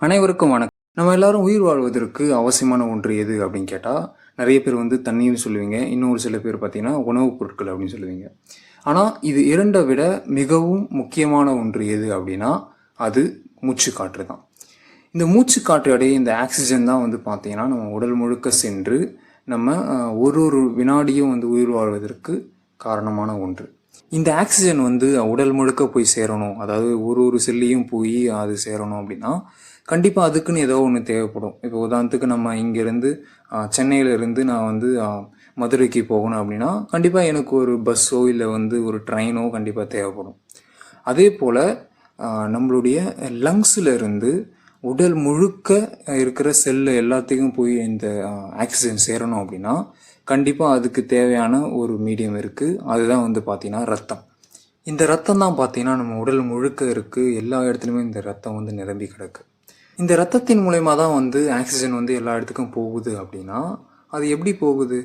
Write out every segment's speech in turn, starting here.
அனைவருக்கும் வணக்கம். நம்ம எல்லாரும் உயிர் வாழ்வதற்கு அவசியமான ஒன்று எது அப்படின்னு கேட்டால் நிறைய பேர் வந்து தண்ணின்னு சொல்லுவீங்க. இன்னொரு சில பேர் பார்த்தீங்கன்னா உணவுப் பொருட்கள் அப்படின்னு சொல்லுவீங்க. ஆனால் இது இரண்டை விட மிகவும் முக்கியமான ஒன்று எது அப்படின்னா அது மூச்சு காற்று தான். இந்த மூச்சு காற்று அடைய இந்த ஆக்சிஜன் தான் வந்து பார்த்தீங்கன்னா நம்ம உடல் முழுக்க சென்று நம்ம ஒரு ஒரு வினாடியும் வந்து உயிர் வாழ்வதற்கு காரணமான ஒன்று. இந்த ஆக்சிஜன் வந்து உடல் முழுக்க போய் சேரணும். அதாவது ஒரு ஒரு செல்லையும் போய் அது சேரணும் அப்படின்னா கண்டிப்பாக அதுக்குன்னு ஏதோ ஒன்று தேவைப்படும். இப்போ உதாரணத்துக்கு நம்ம இங்கேருந்து சென்னையிலேருந்து நான் வந்து மதுரைக்கு போகணும் அப்படின்னா கண்டிப்பாக எனக்கு ஒரு பஸ்ஸோ இல்லை வந்து ஒரு ட்ரெயினோ கண்டிப்பாக தேவைப்படும். அதே போல் நம்மளுடைய லங்ஸில் இருந்து உடல் முழுக்க இருக்கிற செல்லு எல்லாத்தையும் போய் இந்த ஆக்சிஜன் சேரணும் அப்படின்னா கண்டிப்பாக அதுக்கு தேவையான ஒரு மீடியம் இருக்குது அதுதான் வந்து பார்த்திங்கன்னா ரத்தம். இந்த ரத்தம் தான் பார்த்தீங்கன்னா நம்ம உடல் முழுக்க இருக்குது எல்லா இடத்துலையுமே இந்த ரத்தம் வந்து நிரம்பி கிடக்கு. இந்த ரத்தத்தின் மூலயமா தான் வந்து ஆக்சிஜன் வந்து எல்லா இடத்துக்கும் போகுது அப்படின்னா அது எப்படி போகுது?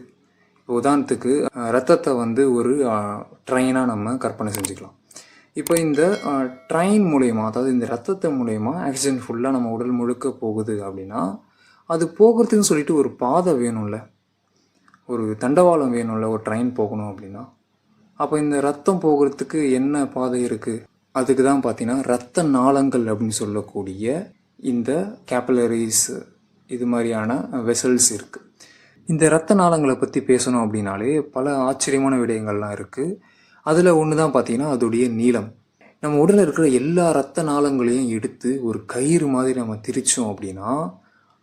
இப்போ உதாரணத்துக்கு ரத்தத்தை வந்து ஒரு ட்ரெயினாக நம்ம கற்பனை செஞ்சுக்கலாம். இப்போ இந்த ட்ரெயின் மூலயமா அதாவது இந்த ரத்தத்தை மூலயமா ஆக்சிஜன் ஃபுல்லாக நம்ம உடல் முழுக்க போகுது அப்படின்னா அது போகிறதுக்குன்னு சொல்லிட்டு ஒரு பாதை வேணும்ல. ஒரு தண்டவாளம் வேணும்ல ஒரு ட்ரெயின் போகணும் அப்படின்னா. அப்போ இந்த ரத்தம் போகிறதுக்கு என்ன பாதை இருக்குது அதுக்கு தான் பார்த்தீங்கன்னா ரத்த நாளங்கள் அப்படின்னு சொல்லக்கூடிய இந்த கேப்பலரிஸ் இது மாதிரியான வெசல்ஸ் இருக்குது இந்த ரத்த நாளங்களை பற்றி பேசணும் அப்படின்னாலே பல ஆச்சரியமான விடயங்கள்லாம் இருக்குது அதில் ஒன்று தான் பார்த்தீங்கன்னா அதோடைய நீளம். நம்ம உடலில் இருக்கிற எல்லா ரத்த நாளங்களையும் எடுத்து ஒரு கயிறு மாதிரி நம்ம திரிச்சோம் அப்படின்னா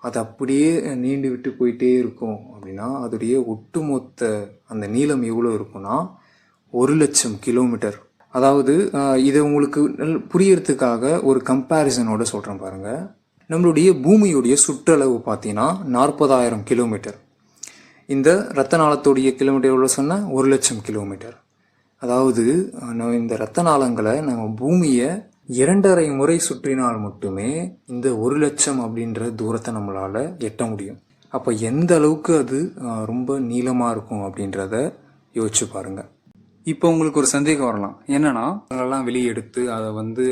அது அப்படியே நீண்டு விட்டு போயிட்டே இருக்கும் அப்படின்னா அதோடைய ஒட்டுமொத்த அந்த நீளம் எவ்வளோ இருக்குன்னா ஒரு லட்சம் கிலோமீட்டர் அதாவது இதை உங்களுக்கு புரியறதுக்காக ஒரு கம்பேரிசனோட சொல்கிறேன் பாருங்கள் நம்மளுடைய பூமியுடைய சுற்றளவு பார்த்தீங்கன்னா நாற்பதாயிரம் கிலோமீட்டர் இந்த ரத்தநாளத்துடைய கிலோமீட்டர் எவ்வளோ சொன்னால் ஒரு லட்சம் கிலோமீட்டர் அதாவது நம்ம இந்த ரத்த நாளங்களை நம்ம பூமியை இரண்டரை முறை சுற்றினால் மட்டுமே இந்த ஒரு லட்சம் அப்படின்ற தூரத்தை நம்மளால் எட்ட முடியும். அப்போ எந்த அளவுக்கு அது ரொம்ப நீளமாக இருக்கும் அப்படின்றத யோசிச்சு பாருங்கள் இப்போ உங்களுக்கு ஒரு சந்தேகம் வரலாம். என்னன்னா அதெல்லாம் வெளியே எடுத்து அதை வந்து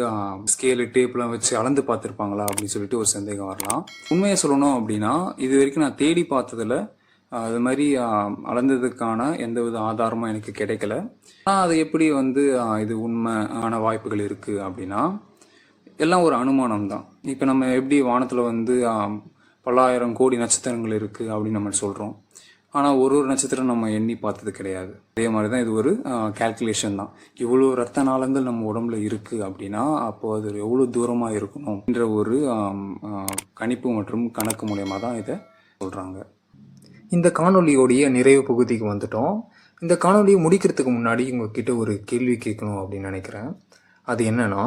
ஸ்கேலு டேப்லாம் வச்சு அளந்து பார்த்துருப்பாங்களா? அப்படின்னு சொல்லிட்டு ஒரு சந்தேகம் வரலாம். உண்மையை சொல்லணும் அப்படின்னா இது வரைக்கும் நான் தேடி பார்த்ததில் அது மாதிரி அளந்ததுக்கான எந்த வித ஆதாரமும் எனக்கு கிடைக்கல. ஆனால் அது எப்படி வந்து இது உண்மையான வாய்ப்புகள் இருக்குது அப்படின்னா எல்லாம் ஒரு அனுமானம் தான். இப்போ நம்ம எப்படி வானத்தில் வந்து பல்லாயிரம் கோடி நட்சத்திரங்கள் இருக்குது அப்படின்னு நம்ம சொல்கிறோம் ஆனால் ஒரு ஒரு நட்சத்திரம் நம்ம எண்ணி பார்த்தது கிடையாது. அதே மாதிரி தான் இது ஒரு கால்குலேஷன் தான். இவ்வளோ ரத்த நாளங்கள் நம்ம உடம்புல இருக்குது அப்படின்னா அப்போ அது எவ்வளோ தூரமாக இருக்கணும் என்ற ஒரு கணிப்பு மற்றும் கணக்கு மூலயமா தான் இதை சொல்கிறாங்க இந்த காணொளியோடைய நிறைவு பகுதிக்கு வந்துட்டோம். இந்த காணொலியை முடிக்கிறதுக்கு முன்னாடி உங்ககிட்ட ஒரு கேள்வி கேட்கணும் அப்படின்னு நினைக்கிறேன். அது என்னென்னா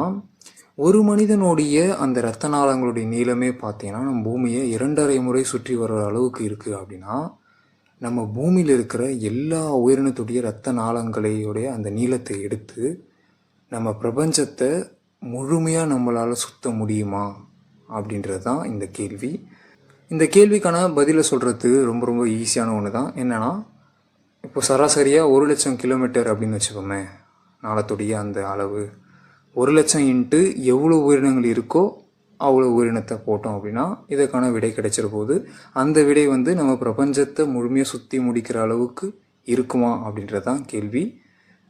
ஒரு மனிதனுடைய அந்த ரத்த நாளங்களுடைய நீளமே பார்த்தீங்கன்னா நம்ம பூமியை இரண்டரை முறை சுற்றி வர்ற அளவுக்கு இருக்குது அப்படின்னா நம்ம பூமியில் இருக்கிற எல்லா உயிரினத்துடைய ரத்த நாளங்களையுடைய அந்த நீளத்தை எடுத்து நம்ம பிரபஞ்சத்தை முழுமையாக நம்மளால் சுத்த முடியுமா அப்படின்றது தான் இந்த கேள்வி. இந்த கேள்விக்கான பதிலை சொல்கிறது ரொம்ப ரொம்ப ஈஸியான ஒன்று தான் என்னென்னா இப்போ சராசரியாக ஒரு லட்சம் கிலோமீட்டர் அப்படின்னு வச்சுக்கோமே நாளத்துடைய அந்த அளவு. ஒரு லட்சம் இன்ட்டு எவ்வளோ உயிரினங்கள் இருக்கோ அவ்வளோ உயிரினத்தை போட்டோம் அப்படின்னா இதற்கான விடை கிடைச்சிட போகுது அந்த விடை வந்து நம்ம பிரபஞ்சத்தை முழுமையாக சுற்றி முடிக்கிற அளவுக்கு இருக்குமா அப்படின்றது தான் கேள்வி.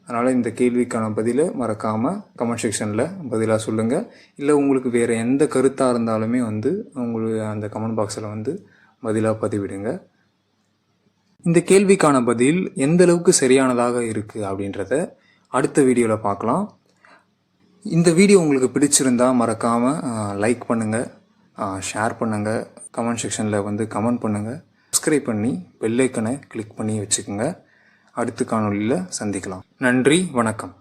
அதனால் இந்த கேள்விக்கான பதிலை மறக்காமல் கமெண்ட் செக்ஷனில் பதிலாக சொல்லுங்கள் இல்லை உங்களுக்கு வேறு எந்த கருத்தாக இருந்தாலுமே வந்து உங்களுக்கு அந்த கமெண்ட் பாக்ஸில் வந்து பதிலாக பதிவிடுங்க. இந்த கேள்விக்கான பதில் எந்த அளவுக்கு சரியானதாக இருக்குது அப்படின்றத அடுத்த வீடியோவில் பார்க்கலாம். இந்த வீடியோ உங்களுக்கு பிடிச்சிருந்தா மறக்காமல் லைக் பண்ணுங்கள் ஷேர் பண்ணுங்கள் கமெண்ட் செக்ஷனில் வந்து கமெண்ட் பண்ணுங்கள் சப்ஸ்கிரைப் பண்ணி பெல்லைக்கனை கிளிக் பண்ணி வச்சுக்கோங்க. அடுத்த காணொலியில் சந்திக்கலாம். நன்றி வணக்கம்.